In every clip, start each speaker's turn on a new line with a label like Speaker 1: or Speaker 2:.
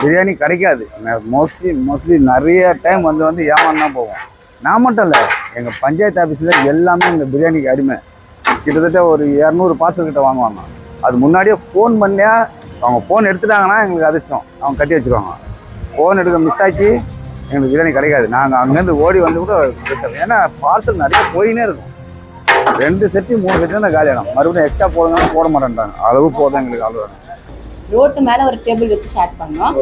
Speaker 1: பிரியாணி கிடைக்காது. Mostly mostly நிறைய time வந்து வந்து ஏமாந்து போவோம். நான் மட்டும் இல்லை எங்கள் பஞ்சாயத்து ஆஃபீஸில் எல்லாமே இந்த பிரியாணிக்கு அடிமை. கிட்டத்தட்ட ஒரு இரநூறு பார்சல் கிட்ட வாங்குவாங்க. அது முன்னாடியே ஃபோன் பண்ணியா அவங்க ஃபோன் எடுத்துட்டாங்கன்னா எங்களுக்கு அதிர்ஷ்டம். அவங்க கட்டி வச்சிருவாங்க. ஃபோன் எடுக்க மிஸ் ஆச்சு எங்களுக்கு பிரியாணி கிடைக்காது. நாங்கள் அங்கேருந்து ஓடி வந்து கூட கொடுத்தோம். ஏன்னா பார்சல் நிறைய போயினே இருக்கும். ரெண்டு செட்டு மூணு செட்டு தான் காலியாகும் மறுபடியும் எக்ஸ்ட்ரா போடுங்க போட மாட்டேன்றாங்க. அளவு போதும் எங்களுக்கு அளவு.
Speaker 2: ரோட்டு மேலே ஒரு டேபிள் வச்சு ஸ்டார்ட் பண்ணோம்.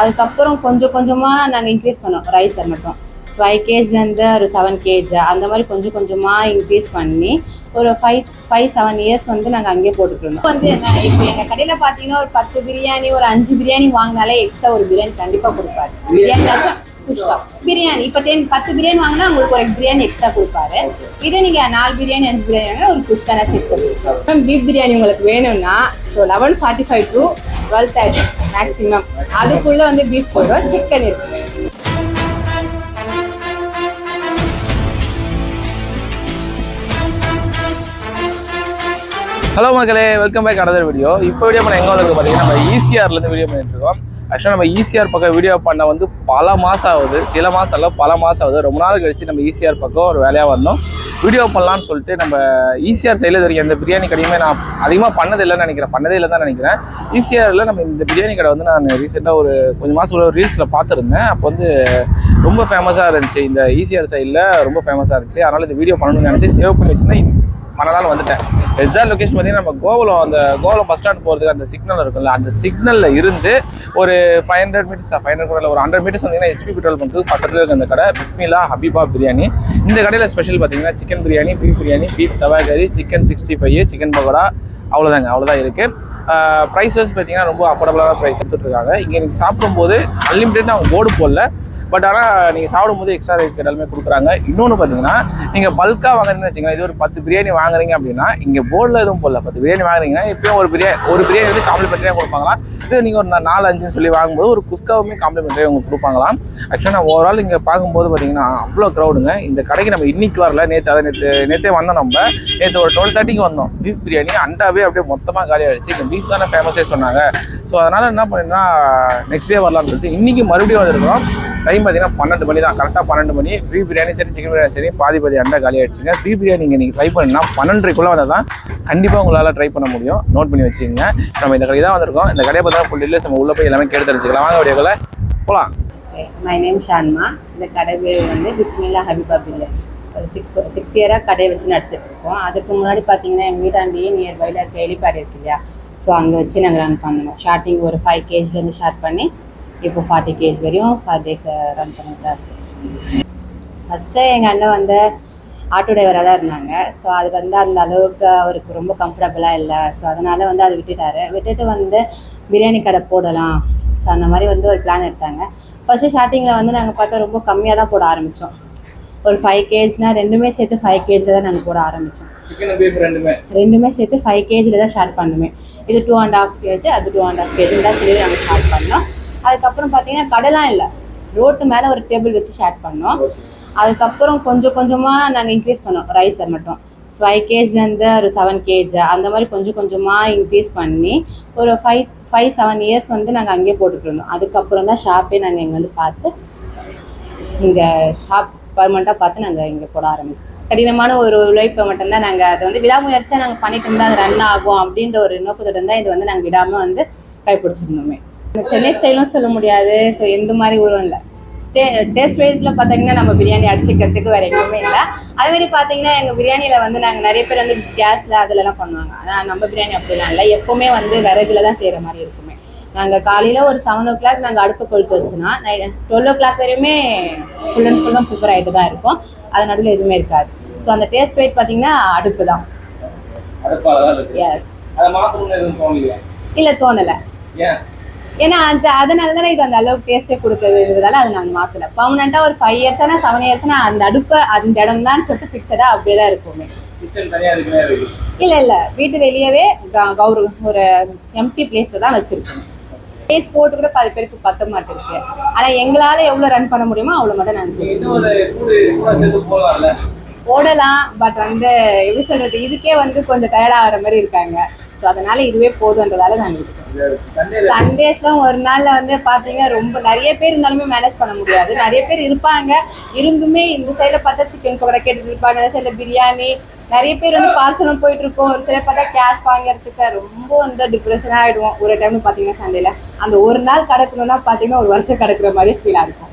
Speaker 2: அதுக்கப்புறம் கொஞ்சம் கொஞ்சமாக நாங்கள் இன்க்ரீஸ் பண்ணோம். ரைஸை மட்டும். ஃபைவ் கேஜ்லேருந்து ஒரு செவன் கேஜ் அந்த மாதிரி கொஞ்சம் கொஞ்சமாக இன்க்ரீஸ் பண்ணி ஒரு ஃபைவ் ஃபைவ் செவன் இயர்ஸ் வந்து நாங்கள் அங்கேயே போட்டுட்டு இருந்தோம். வந்து என்ன இப்போ எங்கள் கடையில் பார்த்தீங்கன்னா ஒரு பத்து பிரியாணி ஒரு அஞ்சு பிரியாணி வாங்கினாலே எக்ஸ்ட்ரா ஒரு பிரியாணி கண்டிப்பாக கொடுப்பாரு. பிரியாணியாச்சும் குஷ்கா. பிரியாணி. இப்போ டென் பத்து பிரியாணி வாங்கினா உங்களுக்கு ஒரு பிரியாணி எக்ஸ்ட்ரா கொடுப்பாரு. இதே நீங்கள் நாலு பிரியாணி அஞ்சு பிரியாணி வாங்கினா ஒரு குஷ்கானாச்சும் எக்ஸ்ட்ரா கொடுப்பாரு. பீஃப் பிரியாணி உங்களுக்கு வேணும்னா so eleven forty five to twelve thirty maximum அதுக்குள்ளே வந்து பீஃப் போதும் சிக்கன் இருக்கு.
Speaker 3: ஹலோ மக்களே வெல்கம் பேக் another வீடியோ இப்போ வீடியோ பண்ண எங்கே வந்து பார்த்தீங்கன்னா நம்ம ஈசிஆர்லேருந்து வீடியோ பண்ணிட்டு இருக்கோம். ஆக்சுவலாக நம்ம ஈசிஆர் பக்கம் வீடியோ பண்ண வந்து பல மாதம் ஆகுது. சில மாதம் இல்லை பல மாதம் ஆகுது. ரொம்ப நாள் கழிச்சு நம்ம ஈசிஆர் பக்கம் ஒரு வேலையாக வந்தோம். வீடியோ பண்ணலாம்னு சொல்லிட்டு நம்ம ஈசிஆர் சைடில் வரைக்கும் இந்த பிரியாணி கடையுமே நான் அதிகமாக பண்ணது இல்லைன்னு நினைக்கிறேன். பண்ணதே இல்லை தான் நினைக்கிறேன். ஈசிஆரில் நம்ம இந்த பிரியாணி கடை வந்து நான் ரீசெண்டாக ஒரு கொஞ்சம் மாதம் ஒரு ரீல்ஸில் பார்த்துருந்தேன். அப்போ வந்து ரொம்ப ஃபேமஸாக இருந்துச்சு. இந்த ஈசிஆர் சைடில் ரொம்ப ஃபேமஸாக இருந்துச்சு. அதனால் இந்த வீடியோ பண்ணணும்னு நினச்சி சேவ் பண்ணி வச்சுருந்தேன். மறுநாள் வந்துட்டேன். எஸ்ஆர் லொக்கேஷன் பார்த்தீங்கன்னா நம்ம கோவலம் அந்த கோவலம் பஸ் ஸ்டாண்ட் போகிறதுக்கு அந்த சிக்னல் இருக்குல்ல அந்த சிக்னலில் இருந்து ஒரு five hundred meters five hundred கூட ஒரு ஹண்ட்ரட் மீட்டர்ஸ் வந்தீங்கன்னா ஹெச்பி பெட்ரோல் பங்க்கு பக்கத்தில் இருக்க அந்த கடை பிஸ்மிலா ஹபீபா பிரியாணி இந்த கடையில் ஸ்பெஷல் பார்த்தீங்கன்னா chicken biryani beef biryani beef tawa கறி chicken sixty five chicken pakoda அவ்வளோதாங்க அவ்வளோதான் இருக்குது ப்ரைஸஸ் பார்த்தீங்கன்னா ரொம்ப அஃபோர்டபுளான ப்ரைஸ் எடுத்துட்ருக்காங்க இங்கே நீங்கள் சாப்பிடும்போது அன்லிமிட்டட் அவங்க போர்டு போடல. பட் ஆனால் நீங்கள் சாப்பிடும்போது எக்ஸ்ட்ரா ரைஸ் கேட்டாலுமே கொடுக்குறாங்க. இன்னொன்று பார்த்தீங்கன்னா நீங்கள் பல்காக வாங்குறீங்கன்னு வச்சுக்கோங்களேன் இது ஒரு பத்து பிரியாணி வாங்குறீங்க அப்படின்னா இங்கே போர்டில் எதுவும் போடல. பத்து பிரியாணி வாங்குறீங்கன்னா எப்பயும் ஒரு பிரியாணி ஒரு பிரியாணி வந்து காம்ப்ளிமெண்ட்ரியாக கொடுப்பாங்களாம். இது நீங்கள் ஒரு நாலு அஞ்சுன்னு சொல்லி வாங்கும்போது ஒரு குஸ்காவுமே காம்ப்ளிமெண்ட்ரியாக உங்களுக்கு கொடுப்பாங்களாம். ஆக்சுவலாக நான் ஓவரால் இங்கே பார்க்கும்போது பார்த்தீங்கன்னா அவ்வளோ க்ரௌடுங்க இந்த கடைக்கு நம்ம இன்னைக்கு வரல. நேற்று அதை நேற்று நேற்றே வந்தோம் நம்ம. நேற்று ஒரு டுவெல் தேர்ட்டிக்கு வந்தோம். பீஃப் பிரியாணி. அண்டாவே அப்படியே மொத்தமாக காலி ஆயிடுச்சு. இங்கே பீஃப் தானே ஃபேமஸே சொன்னாங்க. ஸோ அதனால் என்ன பண்ணினா நெக்ஸ்ட் டே வரலான்னு சொல்லிட்டு இன்றைக்கி மறுபடியும் வந்துருக்கிறோம். டைம் பார்த்தீங்கன்னா பன்னெண்டு மணி தான். கரெக்டாக பன்னெண்டு மணி. பீஃப் பிரியாணி சரி சிக்கன் பிரியாணி சரி பாதி பாதி அண்டா காலி ஆயிடுச்சுங்க. பீஃப் பிரியாணி நீங்கள் நீங்கள் ட்ரை பண்ணினா பன்னெண்டுக்குள்ளே வந்தால் தான் கண்டிப்பாக உங்களால் ட்ரை பண்ண முடியும். நோட் பண்ணி வச்சுக்கோங்க. நம்ம இந்த கடைக்கு தான் வந்திருக்கோம். இந்த கடையை பார்த்தா ஃபுல் நம்ம உள்ளே போய் எல்லாமே கேட்டு தெரிஞ்சுக்கலாம். வாங்க வீடியோவில் போகலாம்
Speaker 2: மை நேம் ஷான்மா இந்த கடை பேர் வந்து பிஸ்மில்லா ஹபிபா பில்லர் ஒரு சிக்ஸ் சிக்ஸ் இயராக கடையை வச்சு நடத்திட்டு இருக்கோம். அதுக்கு முன்னாடி பார்த்தீங்கன்னா எங்கள் வீட்டாண்டியே நியர்பையில் இருக்க எலிப்பாடி இருக்கு இல்லையா? ஸோ அங்கே வச்சு நாங்கள் ரன் பண்ணோம் ஸ்டார்டிங் ஒரு ஃபைவ் கேஜிலேருந்து ஸ்டார்ட் பண்ணி இப்போ ஃபார்ட்டி கேஜ் வரையும் ஃபர் டேக்கு ரன் பண்ணிட்டு தான் ஃபஸ்ட்டு எங்கள் அண்ணன் வந்து ஆட்டோ டிரைவராக தான் இருந்தாங்க. ஸோ அது வந்து அந்த அளவுக்கு அவருக்கு ரொம்ப கம்ஃபர்டபுளாக இல்லை. ஸோ அதனால் வந்து அதை விட்டுட்டாரு. விட்டுட்டு வந்து பிரியாணி கடை போடலாம். ஸோ அந்த மாதிரி வந்து ஒரு பிளான் எடுத்தாங்க. ஃபஸ்ட்டு ஸ்டார்டிங்கில் வந்து நாங்கள் பார்த்தா ரொம்ப கம்மியாக தான் போட ஆரம்பித்தோம் ஒரு ஃபைவ் கேஜ்னால் ரெண்டுமே சேர்த்து ஃபைவ் கேஜில் தான் நாங்கள் போட ஆரம்பித்தோம்
Speaker 3: ரெண்டுமே?
Speaker 2: ரெண்டுமே சேர்த்து ஃபைவ் கேஜில் தான் ஸ்டார்ட் பண்ணுமே இது டூ அண்ட் ஆஃப் கேஜி அது டூ அண்ட் ஆஃப் கேஜி தான் சொல்லி நாங்கள் ஸ்டார்ட் பண்ணோம். அதுக்கப்புறம் பார்த்தீங்கன்னா கடைலாம் இல்லை. ரோட்டு மேலே ஒரு டேபிள் வச்சு ஸ்டார்ட் பண்ணோம். அதுக்கப்புறம் கொஞ்சம் கொஞ்சமாக நாங்கள் இன்க்ரீஸ் பண்ணோம். ரைஸை மட்டும். ஃபைவ் கேஜ்லேருந்து ஒரு செவன் கேஜ் அந்த மாதிரி கொஞ்சம் கொஞ்சமாக இன்க்ரீஸ் பண்ணி ஒரு ஃபைவ் ஃபைவ் செவன் இயர்ஸ் வந்து நாங்கள் அங்கேயே போட்டுட்டு இருந்தோம். அதுக்கப்புறம் தான் ஷாப்பே நாங்கள் இங்கே வந்து பார்த்து இங்கே ஷாப் பர்மனெண்ட்டாக பார்த்து நாங்கள் இங்கே போட ஆரம்பிச்சோம். கடினமான ஒரு உழைப்பை மட்டும்தான் நாங்கள் அதை வந்து விடாமுயற்சியாக நாங்கள் பண்ணிட்டு இருந்தால் அது ரன் ஆகும் அப்படின்ற ஒரு நோக்கத்தோட இருந்தால் இது வந்து நாங்கள் விடாமல் வந்து கைப்பிடிச்சிருந்தோமே. சென்னை ஸ்டைலும் சொல்ல முடியாது ஸோ எந்த மாதிரி ஊரும் இல்லை. ஸ்டே டேஸ்ட் வைஸில் பார்த்தீங்கன்னா நம்ம பிரியாணி அடிச்சுக்கிறதுக்கு வேறு எங்கேயுமே இல்லை. அதுமாரி பார்த்தீங்கன்னா எங்கள் பிரியாணியில் வந்து நாங்கள் நிறைய பேர் வந்து கேஸில் அதிலலாம் பண்ணுவாங்க. ஆனால் நம்ம பிரியாணி அப்படிலாம் இல்லை. எப்போவுமே வந்து விறகுல தான் செய்கிற மாதிரி இருக்குமே. நாங்கள் காலையில் ஒரு செவன் ஓ கிளாக் நாங்கள் அடுப்பு கொளுத்து வச்சோன்னா நைட் டுவெல் ஓ கிளாக் வரையுமே ஃபுல் அண்ட் ஃபுல்லும் ப்ரிப்பேர் ஆகிட்டு தான் இருக்கும். அது நடுவில் எதுவுமே இருக்காது. ஸோ அந்த டேஸ்ட் வெயிட் பார்த்தீங்கன்னா அடுப்பு தான். எஸ்
Speaker 3: எதுவும்
Speaker 2: இல்லை தோணலை. ஏன்னா அந்த அதனால தானே இது அந்த அளவுக்கு டேஸ்ட்டே கொடுக்குறதுனால அதை நாங்கள் மாற்றல பர்மனெண்ட்டாக ஒரு ஃபைவ் இயர்ஸ்னா செவன் இயர்ஸ்னா அந்த அடுப்பை அந்த இடம் தான் சொல்லிட்டு ஃபிக்ஸடாக அப்படியே தான் இருக்குமே. இல்லை இல்லை. வீட்டு வெளியவே க- கௌரு ஒரு எம்டி பிளேஸில் தான் வச்சுருக்கோம். டேஸ்ட் போட்டு கூட பாதி பேருக்கு பத்த மாட்டேங்குது. ஆனால் எங்களால் எவ்வளோ ரன் பண்ண முடியுமோ அவ்வளோ மட்டும்
Speaker 3: போடலாம்ல
Speaker 2: போடலாம். பட் வந்து எப்படி சொல்றது? இதுக்கே வந்து கொஞ்சம் டயர்ட் ஆகிற மாதிரி இருக்காங்க. ஸோ அதனால இதுவே போதுன்றதால நாங்கள் சண்டேஸ் சண்டேஸ்ல ஒரு நாள்ல வந்து பாத்தீங்கன்னா ரொம்ப நிறைய பேர் இருந்தாலுமே மேனேஜ் பண்ண முடியாது. நிறைய பேர் இருப்பாங்க. இருந்துமே இந்த சைடில் பார்த்தா சிக்கன் பக்கோடா கேட்டுட்டு இருப்பாங்க. இந்த சைடுல பிரியாணி. நிறைய பேர் வந்து பார்சலும் போயிட்டு இருக்கோம். ஒரு சில பார்த்தா கேஷ் வாங்குறதுக்கு ரொம்ப வந்து டிப்ரெஷன் ஆகிடுவோம் ஒரு டைம் பார்த்தீங்கன்னா சண்டேல அந்த ஒரு நாள் கிடக்கணும்னா பார்த்தீங்கன்னா ஒரு வருஷம் கிடக்குற மாதிரி ஃபீலாக இருக்கும்.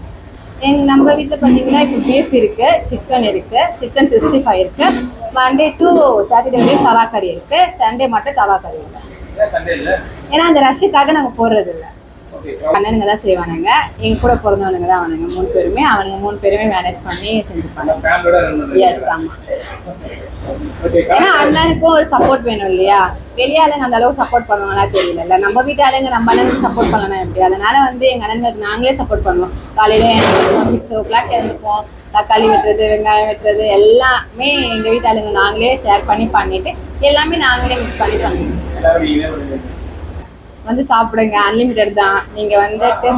Speaker 2: எங்க நம்ம வீட்ல பாத்தீங்கன்னா இப்போ பீஃப் இருக்கு சிக்கன் இருக்கு சிக்கன் சிக்ஸ்டி ஃபைவ் இருக்கு. மண்டே டு சாட்டர்டே வரையும் தவா கறி இருக்கு. சண்டே மட்டும் தவா கறி இருக்கு. ஏன்னா அந்த ரஷ்ஷுக்காக நாங்க போடுறது இல்ல. அண்ணனுங்க தான் செய்வானுங்க. எங்க கூட பிறந்தவனுங்க தான் அவனுங்க மூணு பேருமே. அவனுங்க மூணு பேருமே மேனேஜ் பண்ணி செஞ்சுப்பாங்க. எஸ் ஆமா. ஏன்னா அண்ணனுக்கும் ஒரு சப்போர்ட் வேணும் இல்லையா? வெளியாளுங்க அந்த அளவுக்கு சப்போர்ட் பண்ணுவாங்களா தெரியல. நம்ம வீட்டு ஆளுங்க நம்ம அண்ணனுக்கு சப்போர்ட் பண்ணலாம் எப்படி? அதனால வந்து எங்க அண்ணனுக்கு நாங்களே சப்போர்ட் பண்ணுவோம். காலையில சிக்ஸ் ஓ கிளாக் எழுந்திருப்போம். தக்காளி வெட்டுறது வெங்காயம் வெட்டுறது எல்லாமே எங்க வீட்டாளுங்க நாங்களே ஷேர் பண்ணி பண்ணிட்டு எல்லாமே நாங்களே மிக்ஸ் பண்ணிட்டு பண்ணுவோம். வந்து சாப்பிடுங்க அன்லிமிட்டெட் தான். நீங்க வந்துட்டு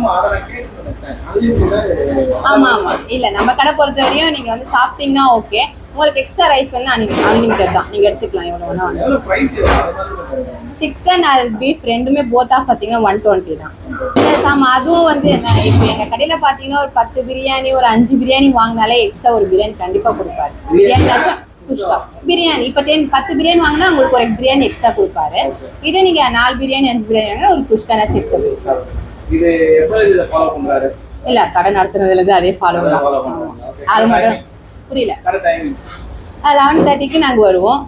Speaker 2: ஆமா ஆமா. இல்ல நம்ம கடை பொறுத்த வரையும் நீங்க வந்து சாப்பிட்டீங்கன்னா ஓகே உங்களுக்கு எக்ஸ்ட்ரா ரைஸ் வந்து அன்லிமிட்டட் தான். நீங்க எடுத்துக்கலாம் எவ்வளவு வேணா. சிக்கன் ஆர் பீஃப் ரெண்டுமே போத் ஆஃப் பார்த்தீங்கன்னா ஒன் டுவெண்ட்டி தான். ஆமா அதுவும் வந்து நான் இப்போ எங்க கடையில பாத்தீங்கன்னா ஒரு பத்து பிரியாணி ஒரு அஞ்சு பிரியாணி வாங்கினாலே எக்ஸ்ட்ரா ஒரு பிரியாணி கண்டிப்பா கொடுப்பாரு. பிரியாணி குஷ்கா பிரியாணி இப்போ டென் பத்து பிரியாணி வாங்கினா உங்களுக்கு ஒரு பிரியாணி எக்ஸ்ட்ரா கொடுப்பாரு. இதே நீங்க நாலு பிரியாணி அஞ்சு பிரியாணி வாங்கினா ஒரு
Speaker 3: இதை ஃபாலோ பண்றாரு?
Speaker 2: இல்ல கடை நடத்துனதுல இருந்து அதே ஃபாலோ
Speaker 3: பண்றாங்க.
Speaker 2: அது மட்டும் புரியல. லெவன் தேர்ட்டிக்கு நாங்க வருவோம்.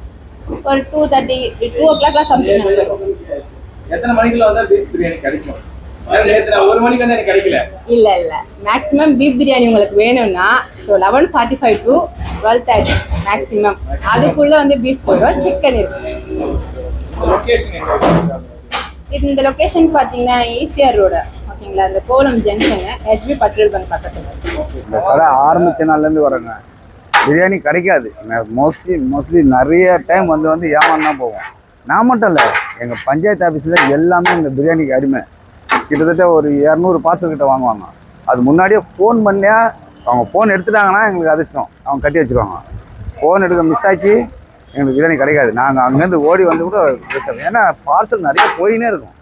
Speaker 2: ஒரு டூ தேர்ட்டி டூ ஓ கிளாக்லாம் சம்திங் நாங்கள்
Speaker 3: எத்தனை மணிக்குள்ள வந்தா பீஃப் பிரியாணி கிடைக்கும்?
Speaker 2: இல்ல இல்ல. மேக்ஸிமம் பீஃப் பிரியாணி உங்களுக்கு வேணும்னா so eleven forty five to twelve thirty maximum அதுக்குள்ள வந்து பீஃப் போயிடும் சிக்கன் இருக்கு? இது இந்த லொகேஷன் பார்த்தீங்கன்னா ஈசிஆர் ரோடு ஓகேங்களா இந்த கோலம் ஜங்ஷனு ஹெச்பி பெட்ரோல் பங்க் பக்கத்துல.
Speaker 1: இந்த கடை ஆரம்பிச்ச நாள்லேருந்து வரேங்க. பிரியாணி கிடைக்காது. மோஸ்ட்லி மோஸ்ட்லி நிறைய டைம் வந்து வந்து ஏமாந்து தான் போவோம். நான் மட்டும் இல்லை எங்கள் பஞ்சாயத்து ஆஃபீஸில் எல்லாமே இந்த பிரியாணிக்கு அடிமை. கிட்டத்தட்ட ஒரு இரநூறு பார்சல் கிட்ட வாங்குவாங்க. அது முன்னாடியே ஃபோன் பண்ணியா அவங்க ஃபோன் எடுத்துட்டாங்கன்னா எங்களுக்கு அதிர்ஷ்டம் அவங்க கட்டி வச்சிருவாங்க. ஃபோன் எடுக்க மிஸ் ஆச்சு எங்களுக்கு பிரியாணி கிடைக்காது. நாங்கள் அங்கேருந்து ஓடி வந்து கூட வச்சிருக்கோம் ஏன்னா பார்சல் நிறைய போயினே இருக்கும்.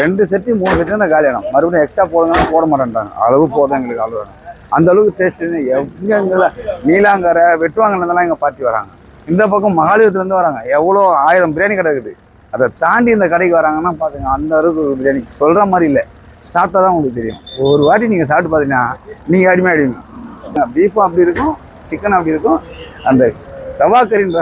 Speaker 1: ரெண்டு செட்டு மூணு செட்டு தான் காலியாகும் மறுபடியும் எக்ஸ்ட்ரா போடுங்கன்னா போட மாட்டேன்றாங்க. அளவு போதும் எங்களுக்கு அளவு வேணும் அந்த அளவுக்கு டேஸ்ட் எங்கெங்க நீலாங்கரை வெட்டுவாங்கலாம் எங்கள் பார்ட்டி வராங்க. இந்த பக்கம் மகாலயத்துலேருந்து வராங்க. எவ்வளோ ஆயிரம் பிரியாணி கிடக்குது. அதை தாண்டி இந்த கடைக்கு வராங்கன்னா பார்த்துங்க அந்த அளவுக்கு பிரியாணி. சொல்கிற மாதிரி இல்லை. சாப்பிட்டா தான் உங்களுக்கு தெரியும். ஒரு வாட்டி நீங்கள் சாப்பிட்டு பார்த்தீங்கன்னா நீங்கள் அடிமை அடிமை பீஃபும் அப்படி இருக்கும் சிக்கன் அப்படி இருக்கும். அந்த தவாக்கரின்ற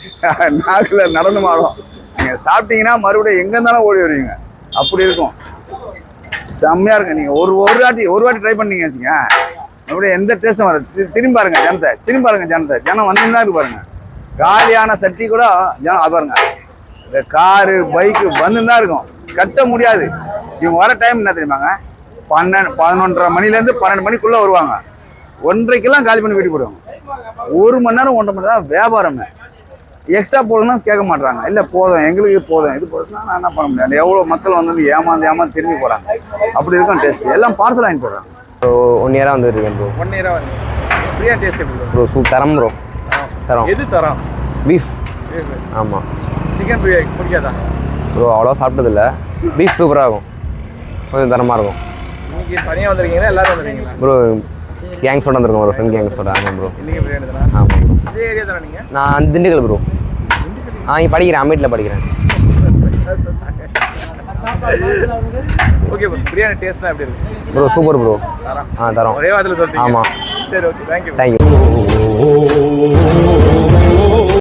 Speaker 1: நாக்கில் நடந்து மாறும் நீங்கள் சாப்பிட்டீங்கன்னா மறுபடியும் எங்கே இருந்தாலும் ஓடி வருவீங்க. அப்படி இருக்கும். செம்மையாக இருக்கும். நீங்கள் ஒரு ஒரு வாட்டி ஒரு வாட்டி ட்ரை பண்ணீங்க வச்சுங்க மறுபடியும் எந்த டேஸ்ட்டும் வராது. திரும்பி பாருங்க ஜனத்தை. திரும்பி பாருங்க ஜனத்தை. ஜனம் வந்து தான் இருக்கு பாருங்க. காலியான சட்டி கூட ஜனம் அது பாருங்க. இந்த காரு பைக்கு வந்து தான் இருக்கும். கட்ட முடியாது. இவங்க வர டைம் என்ன தெரியுமாங்க? பன்னெண்டு பதினொன்றரை மணிலேருந்து பன்னெண்டு மணிக்குள்ள வருவாங்க. ஒன்றரைக்கெல்லாம் காலி பண்ணி வீட்டுக்கு போடுவாங்க ஒரு மணி நேரம் ஒன்றரை மணி நேரம் வியாபாரமே எக்ஸ்ட்ரா போடணும்னா கேட்க மாட்டாங்க இல்லை போதும். எங்களுக்கு போதும். இது போதுன்னா நான் என்ன பண்ண முடியாது எவ்வளோ மக்கள் வந்து ஏமாந்து ஏமாந்து திரும்பி போகிறாங்க அப்படி இருக்கும் டேஸ்ட் எல்லாம் பார்சல் வாங்கி போடுறாங்க
Speaker 4: ப்ரோ ஒன் இயராக வந்துருக்கேன் ப்ரோ
Speaker 3: ஒன் இயரா வந்து பிரியாணி டேஸ்ட்?
Speaker 4: ப்ரோ சூப் தரம் ப்ரோ தரம்.
Speaker 3: எது தரம்?
Speaker 4: பீஃப் ஆமாம்
Speaker 3: சிக்கன் பிரியாணி பிடிக்காதா?
Speaker 4: ப்ரோ அவ்வளோ சாப்பிட்டதில்ல. பீஃப் சூப்பராக இருக்கும். கொஞ்சம் தரமாக இருக்கும்.
Speaker 3: இன்னைக்கு தனியாக வந்திருக்கீங்களா? எல்லாரும் வந்திருக்கீங்களா?
Speaker 4: ப்ரோ கேங்ஸோட வந்திருக்கோம் ப்ரோ ஃப்ரெண்ட் கேங்ஸோட ஆமாம் ப்ரோ.
Speaker 3: இன்னைக்கு பிரியாணி தானே?
Speaker 4: ஆமாம் ப்ரோ.
Speaker 3: இதே ஏரியா தானே நீங்கள்
Speaker 4: நான் திண்டுக்கல் ப்ரோ. ஆ இங்கே படிக்கிறேன் அமேட்டில் படிக்கிறேன்.
Speaker 3: Okay bro. பிரியாணி டேஸ்ட்லாம் எப்படி இருக்கு?
Speaker 4: Bro super bro. ஆ தரோம்.
Speaker 3: ஒரே வாரத்தில் சொல்லிட்டீங்க.
Speaker 4: ஆமா.
Speaker 3: சரி ஓகே. Thank you
Speaker 4: thank you